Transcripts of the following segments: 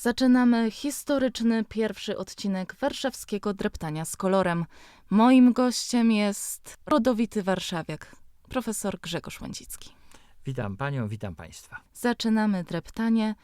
Zaczynamy historyczny pierwszy odcinek warszawskiego dreptania z kolorem. Moim gościem jest rodowity warszawiak, profesor Grzegorz Łęcicki. Witam panią, witam państwa. Zaczynamy dreptanie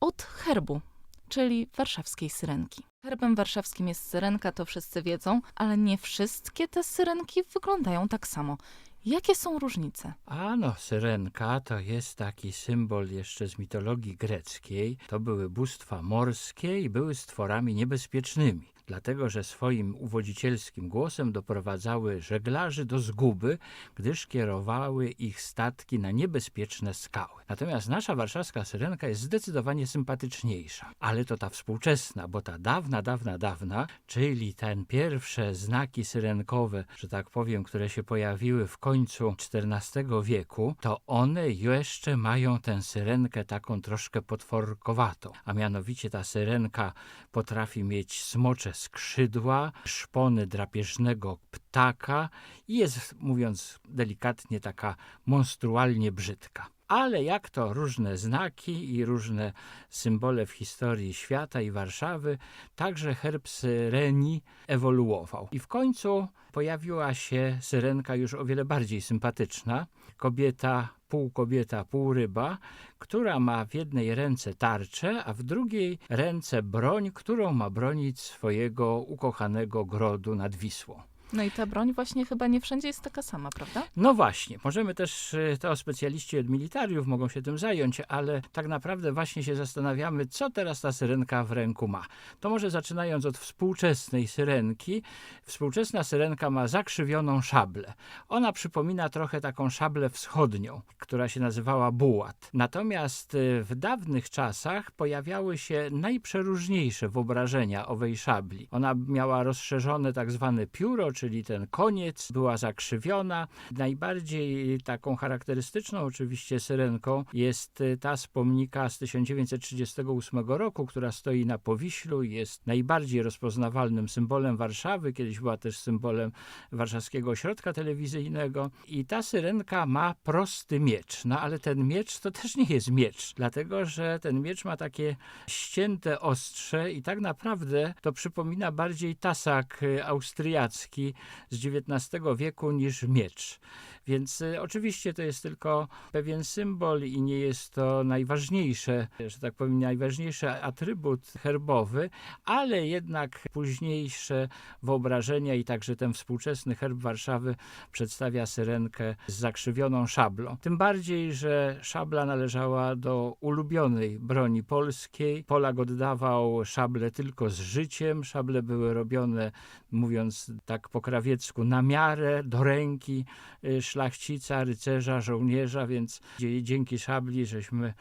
od herbu, czyli warszawskiej syrenki. Herbem warszawskim jest syrenka, to wszyscy wiedzą, ale nie wszystkie te syrenki wyglądają tak samo. Jakie są różnice? A no, syrenka to jest taki symbol jeszcze z mitologii greckiej. To były bóstwa morskie i były stworami niebezpiecznymi dlatego że swoim uwodzicielskim głosem doprowadzały żeglarzy do zguby, gdyż kierowały ich statki na niebezpieczne skały. Natomiast nasza warszawska syrenka jest zdecydowanie sympatyczniejsza, ale to ta współczesna, bo ta dawna, dawna, dawna, czyli ten pierwsze znaki syrenkowe, że tak powiem, które się pojawiły w końcu XIV wieku, to one jeszcze mają tę syrenkę taką troszkę potworkowatą, a mianowicie ta syrenka potrafi mieć smocze skrzydła, szpony drapieżnego ptaka i jest, mówiąc delikatnie, taka monstrualnie brzydka. Ale jak to różne znaki i różne symbole w historii świata i Warszawy, także herb Syreni ewoluował. I w końcu pojawiła się syrenka już o wiele bardziej sympatyczna. Kobieta, pół kobieta, pół ryba, która ma w jednej ręce tarczę, a w drugiej ręce broń, którą ma bronić swojego ukochanego grodu nad Wisłą. No i ta broń właśnie chyba nie wszędzie jest taka sama, prawda? No właśnie, możemy też, y, to specjaliści od militariów mogą się tym zająć, ale tak naprawdę właśnie się zastanawiamy, co teraz ta syrenka w ręku ma. To może zaczynając od współczesnej syrenki. Współczesna syrenka ma zakrzywioną szablę. Ona przypomina trochę taką szablę wschodnią, która się nazywała bułat. Natomiast y, w dawnych czasach pojawiały się najprzeróżniejsze wyobrażenia owej szabli. Ona miała rozszerzone tak zwane pióro, czyli ten koniec, była zakrzywiona. Najbardziej taką charakterystyczną oczywiście syrenką jest y, ta z pomnika z 1938 roku, która stoi na Powiślu i jest najbardziej rozpoznawalnym symbolem Warszawy. Kiedyś była też symbolem warszawskiego ośrodka telewizyjnego. I ta syrenka ma prosty miecz, no ale ten miecz to też nie jest miecz, dlatego że ten miecz ma takie ścięte ostrze i tak naprawdę to przypomina bardziej tasak y, austriacki, z XIX wieku niż miecz. Więc y, oczywiście to jest tylko pewien symbol i nie jest to najważniejsze, że tak powiem, najważniejszy atrybut herbowy, ale jednak późniejsze wyobrażenia i także ten współczesny herb Warszawy przedstawia syrenkę z zakrzywioną szablą. Tym bardziej, że szabla należała do ulubionej broni polskiej. Polak oddawał szable tylko z życiem. Szable były robione, mówiąc tak po krawiecku, na miarę, do ręki y, szlachcica, rycerza, żołnierza, więc dzięki szabli żeśmy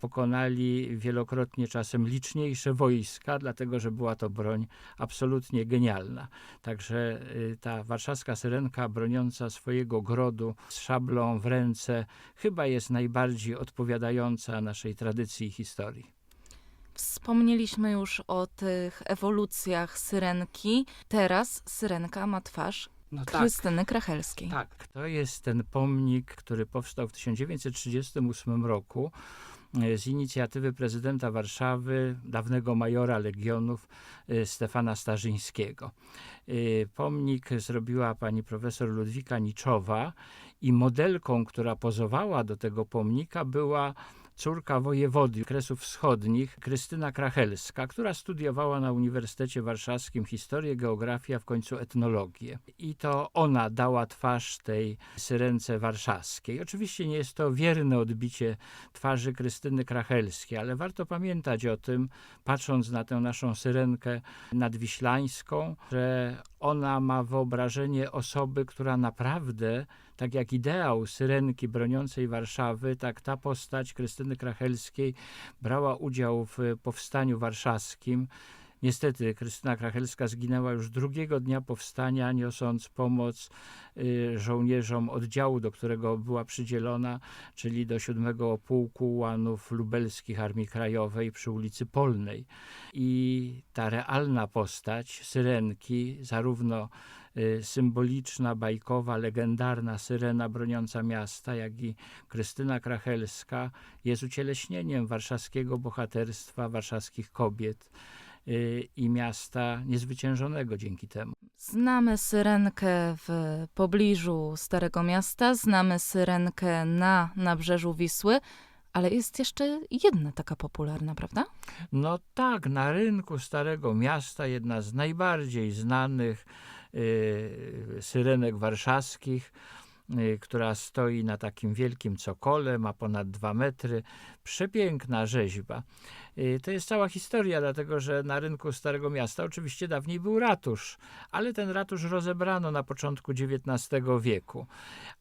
pokonali wielokrotnie czasem liczniejsze wojska, dlatego że była to broń absolutnie genialna. Także y, ta warszawska syrenka broniąca swojego grodu z szablą w ręce chyba jest najbardziej odpowiadająca naszej tradycji i historii. Wspomnieliśmy już o tych ewolucjach syrenki. Teraz syrenka ma twarz no Krystyny tak, Krachelskiej. Tak, to jest ten pomnik, który powstał w 1938 roku e, z inicjatywy prezydenta Warszawy, dawnego majora Legionów e, Stefana Starzyńskiego. E, pomnik zrobiła pani profesor Ludwika Niczowa i modelką, która pozowała do tego pomnika była córka wojewody Kresów Wschodnich, Krystyna Krachelska, która studiowała na Uniwersytecie Warszawskim historię, geografię, a w końcu etnologię. I to ona dała twarz tej syrence warszawskiej. Oczywiście nie jest to wierne odbicie twarzy Krystyny Krachelskiej, ale warto pamiętać o tym, patrząc na tę naszą syrenkę nadwiślańską, że ona ma wyobrażenie osoby, która naprawdę, tak jak ideał syrenki broniącej Warszawy, tak ta postać Krystyny Krachelskiej brała udział w powstaniu warszawskim. Niestety Krystyna Krachelska zginęła już drugiego dnia powstania, niosąc pomoc y, żołnierzom oddziału, do którego była przydzielona, czyli do siódmego Pułku Łanów Lubelskich Armii Krajowej przy ulicy Polnej. I ta realna postać Syrenki, zarówno symboliczna, bajkowa, legendarna syrena broniąca miasta, jak i Krystyna Krachelska jest ucieleśnieniem warszawskiego bohaterstwa, warszawskich kobiet y, i miasta niezwyciężonego dzięki temu. Znamy syrenkę w pobliżu Starego Miasta, znamy syrenkę na nabrzeżu Wisły, ale jest jeszcze jedna taka popularna, prawda? No tak, na rynku Starego Miasta jedna z najbardziej znanych y, syrenek warszawskich, y, która stoi na takim wielkim cokole, ma ponad dwa metry. Przepiękna rzeźba. Y, to jest cała historia, dlatego że na rynku Starego Miasta oczywiście dawniej był ratusz, ale ten ratusz rozebrano na początku XIX wieku.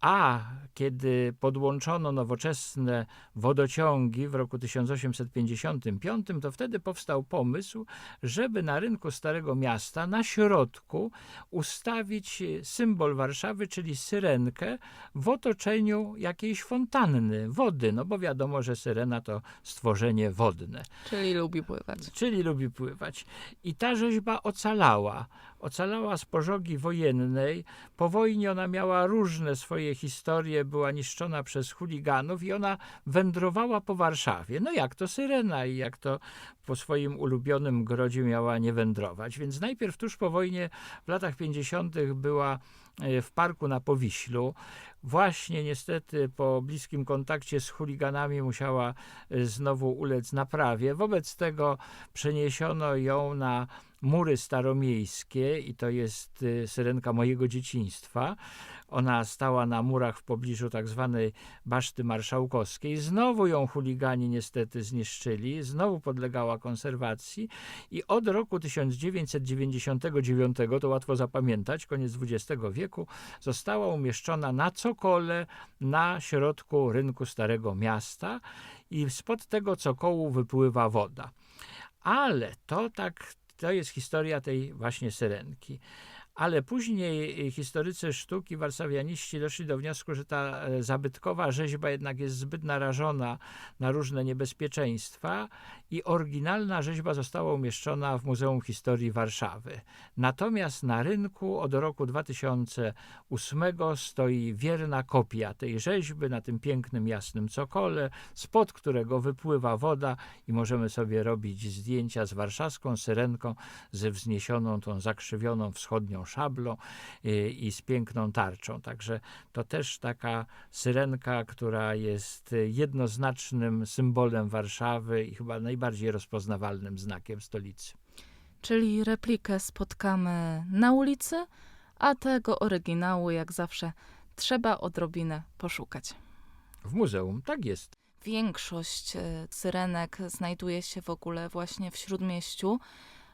A kiedy podłączono nowoczesne wodociągi w roku 1855, to wtedy powstał pomysł, żeby na rynku Starego Miasta na środku ustawić symbol Warszawy, czyli syrenkę w otoczeniu jakiejś fontanny, wody, no bo wiadomo, że syrena to stworzenie wodne Czyli lubi pływać. czyli lubi pływać. I ta rzeźba ocalała. Ocalała z pożogi wojennej. Po wojnie ona miała różne swoje historie, była niszczona przez chuliganów i ona wędrowała po Warszawie. No jak to syrena i jak to po swoim ulubionym grodzie miała nie wędrować. Więc najpierw tuż po wojnie w latach 50. była e, w parku na Powiślu. Właśnie niestety po bliskim kontakcie z chuliganami musiała e, znowu ulec naprawie. Wobec tego przeniesiono ją na mury staromiejskie i to jest y, syrenka mojego dzieciństwa. Ona stała na murach w pobliżu tak zwanej Baszty Marszałkowskiej. Znowu ją chuligani niestety zniszczyli, znowu podlegała konserwacji i od roku 1999, to łatwo zapamiętać, koniec XX wieku, została umieszczona na cokole na środku rynku Starego Miasta i spod tego cokołu wypływa woda. Ale to tak to jest historia tej właśnie syrenki. Ale później historycy sztuki, warszawianiści doszli do wniosku, że ta e, zabytkowa rzeźba jednak jest zbyt narażona na różne niebezpieczeństwa i oryginalna rzeźba została umieszczona w Muzeum Historii Warszawy. Natomiast na rynku od roku 2008 stoi wierna kopia tej rzeźby na tym pięknym, jasnym cokole, spod którego wypływa woda i możemy sobie robić zdjęcia z warszawską syrenką, ze wzniesioną, tą zakrzywioną wschodnią szablą y, i z piękną tarczą. Także to też taka syrenka, która jest jednoznacznym symbolem Warszawy i chyba najbardziej rozpoznawalnym znakiem stolicy. Czyli replikę spotkamy na ulicy, a tego oryginału, jak zawsze, trzeba odrobinę poszukać. W muzeum tak jest. Większość e, syrenek znajduje się w ogóle właśnie w śródmieściu,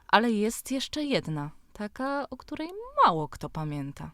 ale jest jeszcze jedna, taka, o której mało kto pamięta.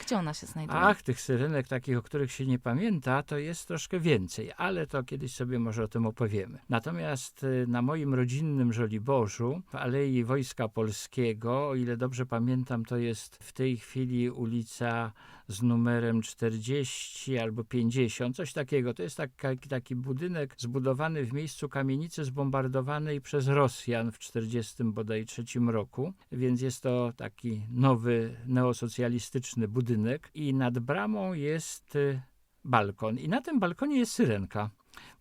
Gdzie ona się znajduje? Ach, tych syrenek takich, o których się nie pamięta, to jest troszkę więcej, ale to kiedyś sobie może o tym opowiemy. Natomiast y, na moim rodzinnym Żoliborzu, w Alei Wojska Polskiego, o ile dobrze pamiętam, to jest w tej chwili ulica z numerem 40 albo 50, coś takiego. To jest taki, taki budynek zbudowany w miejscu kamienicy zbombardowanej przez Rosjan w 40 bodaj trzecim roku, więc jest to taki nowy neosocjalistyczny budynek i nad bramą jest y, balkon i na tym balkonie jest syrenka.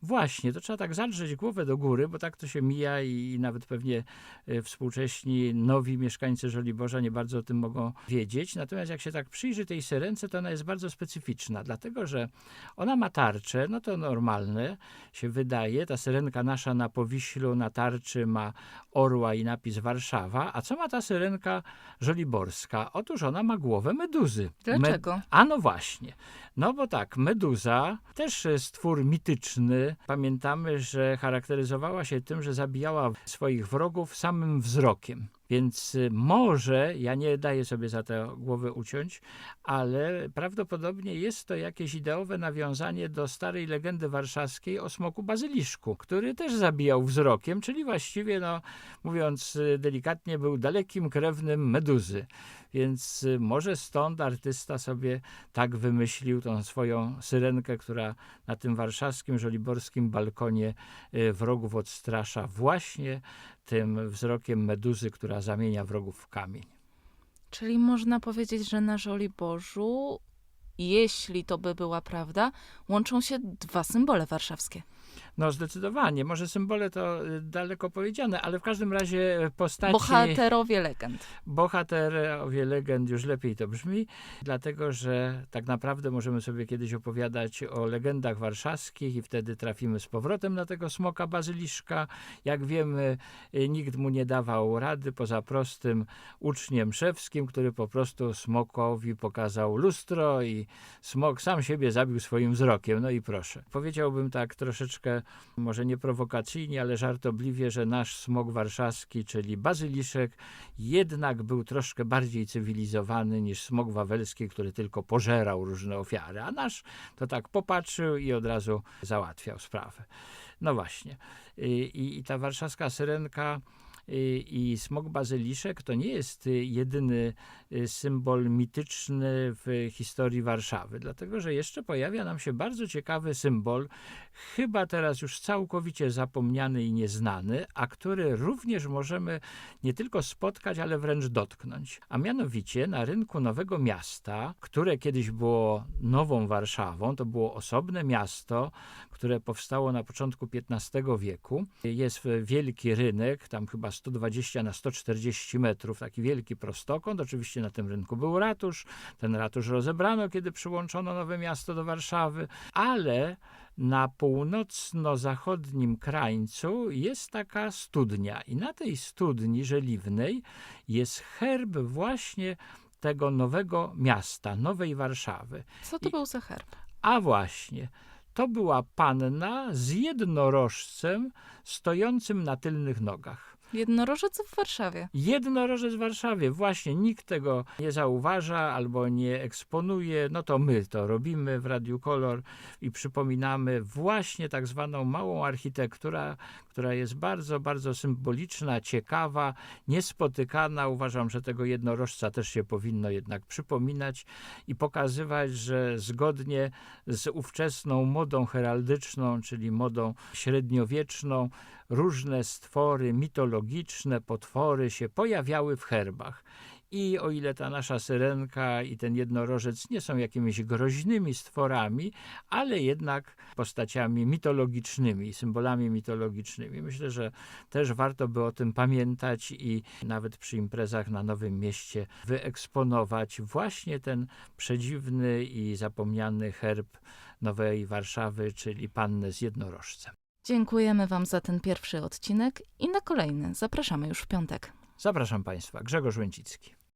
Właśnie, to trzeba tak zadrzeć głowę do góry, bo tak to się mija i, nawet pewnie y, współcześni, nowi mieszkańcy Żoliborza nie bardzo o tym mogą wiedzieć. Natomiast jak się tak przyjrzy tej syrence, to ona jest bardzo specyficzna, dlatego że ona ma tarczę, no to normalne się wydaje. Ta syrenka nasza na Powiślu, na tarczy ma orła i napis Warszawa. A co ma ta syrenka żoliborska? Otóż ona ma głowę meduzy. Dlaczego? A no właśnie. No bo tak, meduza też jest stwór mityczny. Pamiętamy, że charakteryzowała się tym, że zabijała swoich wrogów samym wzrokiem. Więc y, może, ja nie daję sobie za tę głowę uciąć, ale prawdopodobnie jest to jakieś ideowe nawiązanie do starej legendy warszawskiej o smoku bazyliszku, który też zabijał wzrokiem, czyli właściwie, no, mówiąc y, delikatnie, był dalekim krewnym meduzy. Więc y, może stąd artysta sobie tak wymyślił tą swoją syrenkę, która na tym warszawskim, żoliborskim balkonie wrogów odstrasza właśnie tym wzrokiem meduzy, która zamienia wrogów w kamień. Czyli można powiedzieć, że na Żoliborzu, jeśli to by była prawda, łączą się dwa symbole warszawskie. No zdecydowanie, może symbole to y, daleko powiedziane, ale w każdym razie postaci... Bohaterowie legend. Bohaterowie legend już lepiej to brzmi, dlatego że tak naprawdę możemy sobie kiedyś opowiadać o legendach warszawskich i wtedy trafimy z powrotem na tego smoka bazyliszka. Jak wiemy, y, nikt mu nie dawał rady poza prostym uczniem szewskim, który po prostu smokowi pokazał lustro i smok sam siebie zabił swoim wzrokiem. No i proszę. Powiedziałbym tak troszeczkę, może nie prowokacyjnie, ale żartobliwie, że nasz smok warszawski, czyli bazyliszek, jednak był troszkę bardziej cywilizowany niż smok wawelski, który tylko pożerał różne ofiary, a nasz to tak popatrzył i od razu załatwiał sprawę. No właśnie. I, i ta warszawska syrenka i smok bazyliszek to nie jest y, jedyny symbol mityczny w historii Warszawy, dlatego że jeszcze pojawia nam się bardzo ciekawy symbol, chyba teraz już całkowicie zapomniany i nieznany, a który również możemy nie tylko spotkać, ale wręcz dotknąć. A mianowicie na rynku Nowego Miasta, które kiedyś było Nową Warszawą, to było osobne miasto, które powstało na początku XV wieku. Jest wielki rynek, tam chyba 120 na 140 metrów, taki wielki prostokąt. Oczywiście na tym rynku był ratusz. Ten ratusz rozebrano, kiedy przyłączono Nowe Miasto do Warszawy, ale na północno-zachodnim krańcu jest taka studnia i na tej studni żeliwnej jest herb właśnie tego nowego miasta, Nowej Warszawy. Co to I- był za herb? A właśnie, to była panna z jednorożcem stojącym na tylnych nogach. Jednorożec w Warszawie. Jednorożec w Warszawie. Właśnie nikt tego nie zauważa albo nie eksponuje. No to my to robimy w Radiu Kolor i przypominamy właśnie tak zwaną małą architekturę, która jest bardzo, bardzo symboliczna, ciekawa, niespotykana. Uważam, że tego jednorożca też się powinno jednak przypominać i pokazywać, że zgodnie z ówczesną modą heraldyczną, czyli modą średniowieczną, różne stwory mitologiczne, potwory się pojawiały w herbach. I o ile ta nasza syrenka i ten jednorożec nie są jakimiś groźnymi stworami, ale jednak postaciami mitologicznymi, symbolami mitologicznymi. Myślę, że też warto by o tym pamiętać i nawet przy imprezach na Nowym Mieście wyeksponować właśnie ten przedziwny i zapomniany herb Nowej Warszawy, czyli pannę z jednorożcem. Dziękujemy Wam za ten pierwszy odcinek i na kolejny zapraszamy już w piątek. Zapraszam Państwa, Grzegorz Łęcicki.